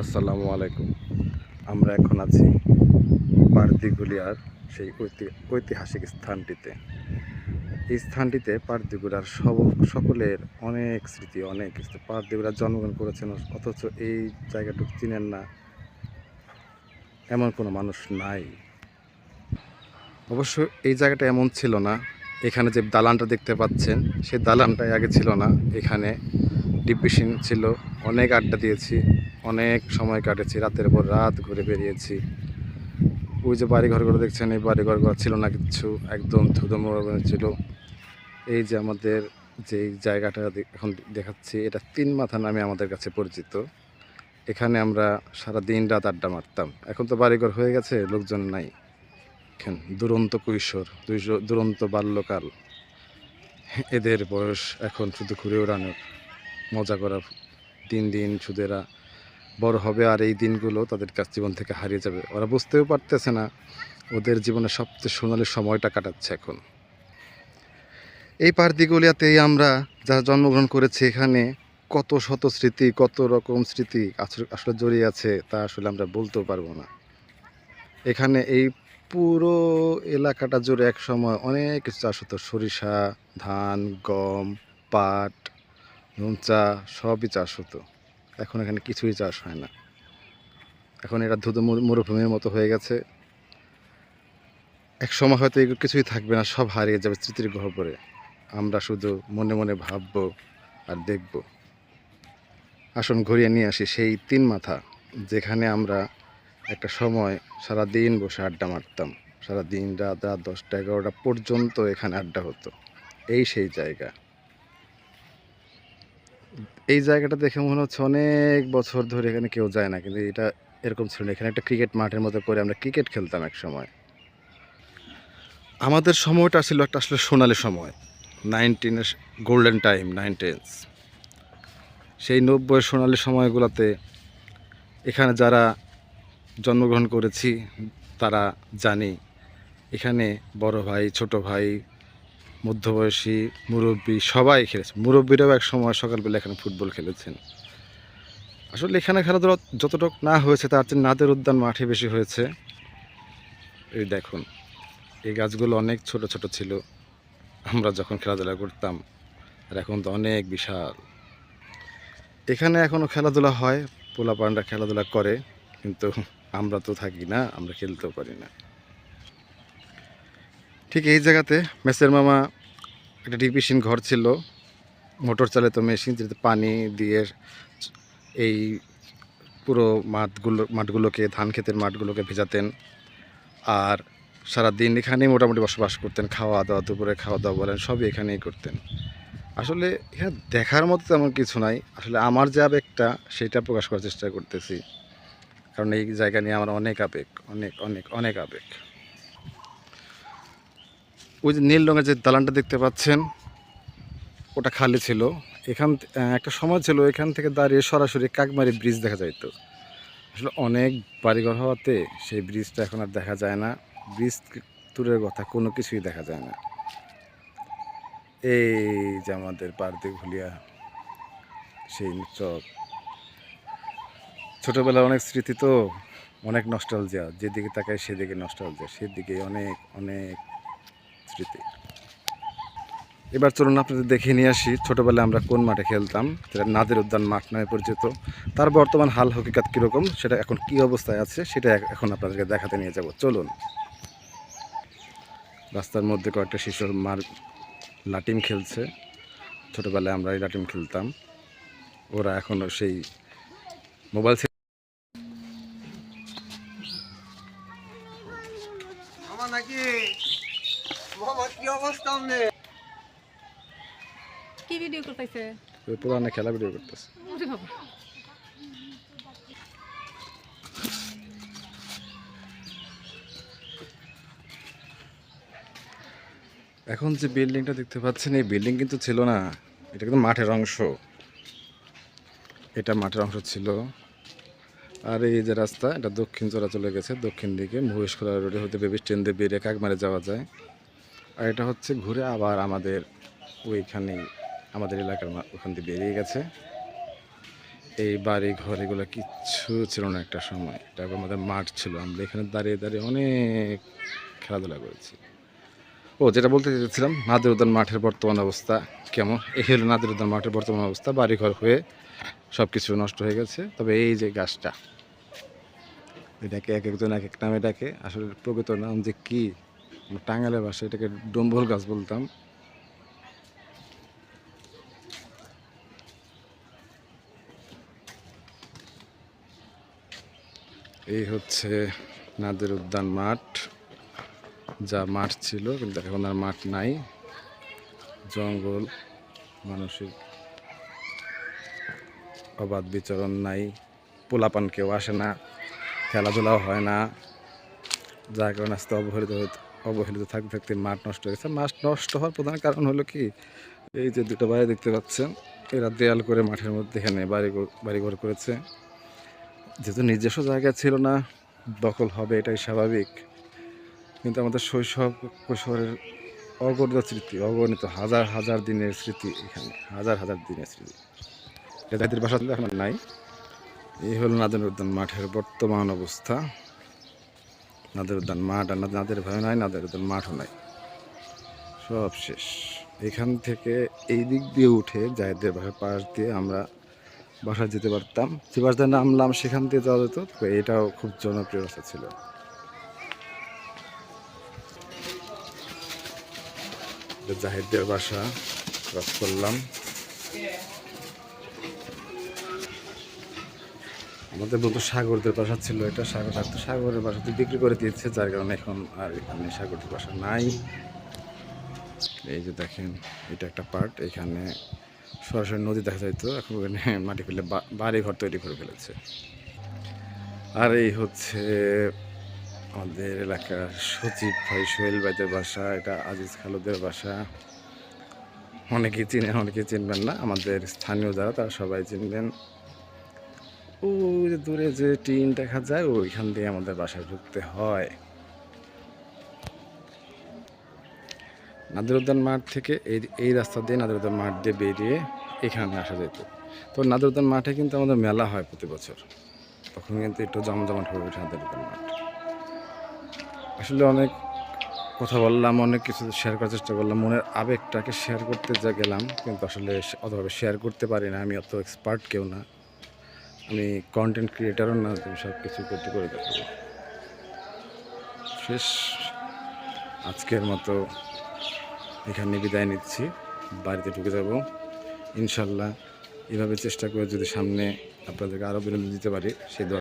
আসসালামু আলাইকুম। আমরা এখন আছি পারদিগুলিয়ার সেই ঐতি- ঐতিহাসিক স্থানটিতে। এই স্থানটিতে পারদিগুলার সব, সকলের অনেক স্মৃতি, অনেক পারদিগুলার জন্মগ্রহণ করেছেন, অথচ এই জায়গাটুকু চিনেন না এমন কোনো মানুষ নাই। অবশ্য এই জায়গাটা এমন ছিল না। এখানে যে দালানটা দেখতে পাচ্ছেন, সেই দালানটাই আগে ছিল না। এখানে ডিপিসিন ছিল, অনেক আড্ডা দিয়েছি। অনেক সময় কাটেছি, রাতের পর রাত ঘুরে বেরিয়েছি। ওই যে বাড়ি ঘরগুলো দেখছেন, এই বাড়ি ঘরগুলো ছিল না কিছু, একদম ধুদম ছিল। এই যে আমাদের যে জায়গাটা এখন দেখাচ্ছি, এটা তিন মাথা নামে আমাদের কাছে পরিচিত। এখানে আমরা সারা দিন রাত আড্ডা মারতাম। এখন তো বাড়িঘর হয়ে গেছে, লোকজন নাই। এখান দুরন্ত কৈশোর দুরন্ত বাল্যকাল। এদের বয়স এখন শুধু ঘুরে ওড়ানোর। মজা করার দিন দিন এরা বড় হবে আর এই দিনগুলো তাদের কাছ জীবন থেকে হারিয়ে যাবে। ওরা বুঝতেও পারতেছে না ওদের জীবনে সবচেয়ে সোনালি সময়টা কাটাচ্ছে এখন। এই পার্দিগুলিয়াতেই আমরা যারা জন্মগ্রহণ করেছি এখানে কত শত স্মৃতি, কত রকম স্মৃতি আসলে আসলে জড়িয়ে আছে তা আসলে আমরা বলতেও পারব না। এখানে এই পুরো এলাকাটা জুড়ে এক সময় অনেক কিছু চাষ হতো। সরিষা, ধান, গম, পাট, নুন, চা সবই চাষ হতো। এখন এখানে কিছুই চাষ হয় না। এখন এটা মরু- মরুভূমির মতো হয়ে গেছে। এক সময় হয়তো এগুলো কিছুই থাকবে না, সব হারিয়ে যাবে স্মৃতির গহ্বরে আমরা শুধু মনে মনে ভাববো আর দেখব। আসুন ঘুরিয়ে নিয়ে আসি সেই তিন মাথা, যেখানে আমরা একটা সময় সারা দিন বসে আড্ডা মারতাম। সারা দিন রাত রাত দশটা, এগারোটা পর্যন্ত এখানে আড্ডা হতো। এই সেই জায়গা। এই জায়গাটা দেখে মনে হচ্ছে অনেক বছর ধরে এখানে কেউ যায় না, কিন্তু এটা এরকম ছিল না। এখানে একটা ক্রিকেট মাঠের মতো করে আমরা ক্রিকেট খেলতাম এক সময় আমাদের সময়টা ছিল একটা আসলে সোনালি সময় নাইনটিনের গোল্ডেন টাইম নাইনটিনস সেই নব্বই সোনালি সময়গুলোতে এখানে যারা জন্মগ্রহণ করেছি, তারা জানি এখানে বড় ভাই, ছোট ভাই মধ্যবয়সী মুরব্বী সবাই খেলেছে। মুরব্বীরাও এক সময় সকালবেলা এখানে ফুটবল খেলেছেন। আসলে এখানে খেলাধুলা যতটুকু না হয়েছে তার চেয়ে নাদের উদ্যান মাঠে বেশি হয়েছে। এই দেখুন, এই গাছগুলো অনেক ছোট ছোট ছিল। আমরা যখন খেলাধুলা করতাম, আর এখন তো অনেক বিশাল। এখানে এখনও খেলাধুলা হয়, পোলাপানরা খেলাধুলা করে, কিন্তু আমরা তো থাকি না, আমরা খেলতেও পারি না। ঠিক এই জায়গাতে মেসের মামা একটা ডিপিসিন ঘর ছিল। মোটর চালিত মেশিন যেটাতে পানি দিয়ে এই পুরো মাঠগুলো মাঠগুলোকে, ধান ক্ষেতের মাঠগুলোকে ভেজাতেন। আর সারা দিন এখানেই মোটামুটি বসবাস করতেন। খাওয়া দাওয়া দুপুরে খাওয়া দাওয়া বলেন, সবই এখানেই করতেন। আসলে এখানে দেখার মতো তেমন কিছু নাই। আসলে আমার যে আবেগটা, সেটা প্রকাশ করার চেষ্টা করতেছি। কারণ এই জায়গা নিয়ে আমার অনেক আবেগ, অনেক অনেক অনেক আবেগ। ওই যে নীল রঙের যে দালানটা দেখতে পাচ্ছেন, ওটা খালি ছিল। এখান একটা সময় ছিল, এখান থেকে দাঁড়িয়ে সরাসরি কাকমারি ব্রিজ দেখা যাইতো। আসলে অনেক বাড়িঘর হওয়াতে সেই ব্রিজটা এখন আর দেখা যায় না। ব্রিজ দূরের কথা, কোনো কিছুই দেখা যায় না। এই যে আমাদের পার্দি ভুলিয়া সেই চক। ছোটবেলার অনেক স্মৃতি তো, অনেক নস্টালজিয়া যেদিকে তাকায় সেদিকে নস্টালজিয়া সেদিকে অনেক অনেক স্মৃতি। এবার চলুন আপনাদের দেখে নিয়ে আসি, ছোটোবেলায় আমরা কোন মাঠে খেলতাম? যেটা নাদের উদ্যান মাঠ নামে পরিচিত। তার বর্তমান হাল হকিকাত কীরকম? সেটা এখন কি অবস্থায় আছে? সেটা এখন আপনাদেরকে দেখাতে নিয়ে যাব। চলুন। রাস্তার মধ্যে কয়েকটা শিশুর মার লাটিম খেলছে। ছোটোবেলায় আমরা এই লাটিম খেলতাম। ওরা এখনও সেই মোবাইল মামা নাকি মামা কি অবস্থা আমাদের কি ভিডিও করতেছে? পুরানো খেলা ভিডিও করতেছে। ওরে বাবা। এখন যে বিল্ডিংটা দেখতে পাচ্ছেন এই বিল্ডিং কিন্তু ছিল না। এটা কিন্তু মাঠের অংশ। এটা মাঠের অংশ ছিল। আর এই যে রাস্তা এটা দক্ষিণ চড়া চলে গেছে। দক্ষিণ দিকে মহেশখোলা রোডে হতে বেবি স্ট্যান্ড দিয়ে বেরিয়ে কাকমারে যাওয়া যায়। আর এটা হচ্ছে ঘুরে আবার আমাদের ওইখানেই আমাদের এলাকার ওখান দিয়ে বেরিয়ে গেছে। এই বাড়ি ঘর এগুলো কিচ্ছু ছিল না একটা সময়। এটা আমাদের মাঠ ছিল। আমরা এখানে দাঁড়িয়ে দাঁড়িয়ে অনেক খেলাধুলা করেছি। ও, যেটা বলতে চেয়েছিলাম নাদের উদ্যান মাঠের বর্তমান অবস্থা কেমন? এই হলো নাদের উদ্যান মাঠের বর্তমান অবস্থা। বাড়িঘর হয়ে সব কিছু নষ্ট হয়ে গেছে। তবে এই যে গাছটা, এটাকে এক একজন এক এক নামে ডাকে। আসলে প্রকৃত নাম যে কি টাঙ্গালের বাসা, এটাকে ডম্বল গাছ বলতাম। এই হচ্ছে নাদের উদ্যান মাঠ। যা মাঠ ছিল, কিন্তু এখন আর মাঠ নাই। জঙ্গল মানুষের অবাধ বিচরণ নাই। পোলাপান কেউ আসে না, খেলাধুলাও হয় না। যার কারণে আস্তে অবহেলিত হতে অবহেলিত থাকতে থাকতে মাঠ নষ্ট হয়ে গেছে। মাঠ নষ্ট হওয়ার প্রধান কারণ হলো কি? এই যে দুটো বাড়ি দেখতে পাচ্ছেন, এরা দেয়াল করে মাঠের মধ্যে এখানে বাড়ি বাড়িঘর করেছে। যেহেতু নিজস্ব জায়গা ছিল না, দখল হবে এটাই স্বাভাবিক। কিন্তু আমাদের শৈশব কৈশোরের অগণিত স্মৃতি, অগণিত হাজার হাজার দিনের স্মৃতি এখানে, হাজার হাজার দিনের স্মৃতি। যাদের বাসা এখন নাই। এই হলো উদ্যান মাঠের বর্তমান অবস্থা। নাদের উদ্যান মাঠ আর নাদের ভয় নাই, নাদের উদ্যান মাঠও নাই। সব শেষ। এখান থেকে এই দিক দিয়ে উঠে জায়দের বাসার পাশ দিয়ে আমরা বাসায় যেতে পারতাম। যে বাসটা নামলাম, সেখান দিয়ে যাওয়া যেত তো এটাও খুব জনপ্রিয় রাস্তা ছিল। এটা বাসা ক্রস করলাম। আমাদের বলতো সাগরদের বাসা ছিল এটা সাগর থাকতো সাগরের বাসাতে বিক্রি করে দিয়েছে, যার কারণে এখন আর এখানে সাগরদের বাসা নাই। এই যে দেখেন, এটা একটা পার্ট এখানে সরাসরি নদী দেখা যাইতো, এখন ওখানে মাটি ফেলে বাড়ি ঘর তৈরি করে ফেলেছে। আর এই হচ্ছে আমাদের এলাকার সচিব ভাই সোহেল ভাইদের বাসা, এটা আজিজ খালুদের বাসা। অনেকেই চিনেন অনেকেই চিনবেন না, আমাদের স্থানীয় যারা, তারা সবাই চিনবেন। ওই যে দূরে যে টিন দেখা যায়, ওইখান দিয়ে আমাদের বাসায় ঢুকতে হয়। নাদের উদ্যান মাঠ থেকে এই এই রাস্তা দিয়ে নাদের উদ্যান মাঠ দিয়ে বেরিয়ে এখানে আসা যেত। তো নাদের উদ্যান মাঠে কিন্তু আমাদের মেলা হয় প্রতি বছর। তখন কিন্তু একটু জমজমাট হয়ে ওঠে উদ্যান মাঠ। আসলে অনেক কথা বললাম, অনেক কিছু শেয়ার করার চেষ্টা করলাম, মনের আবেগটাকে শেয়ার করতে যা গেলাম, কিন্তু আসলে অতভাবে শেয়ার করতে পারি না। আমি অত এক্সপার্ট কেউ না। আমি কন্টেন্ট ক্রিয়েটারও না তুমি সব কিছু করতে করে দেখাবো। শেষ। আজকের মতো এখানে বিদায় নিচ্ছি। বাড়িতে ঢুকে যাব। ইনশাল্লাহ এভাবে চেষ্টা করে যদি সামনে আপনাদেরকে আরও বিনোদন দিতে পারি, সে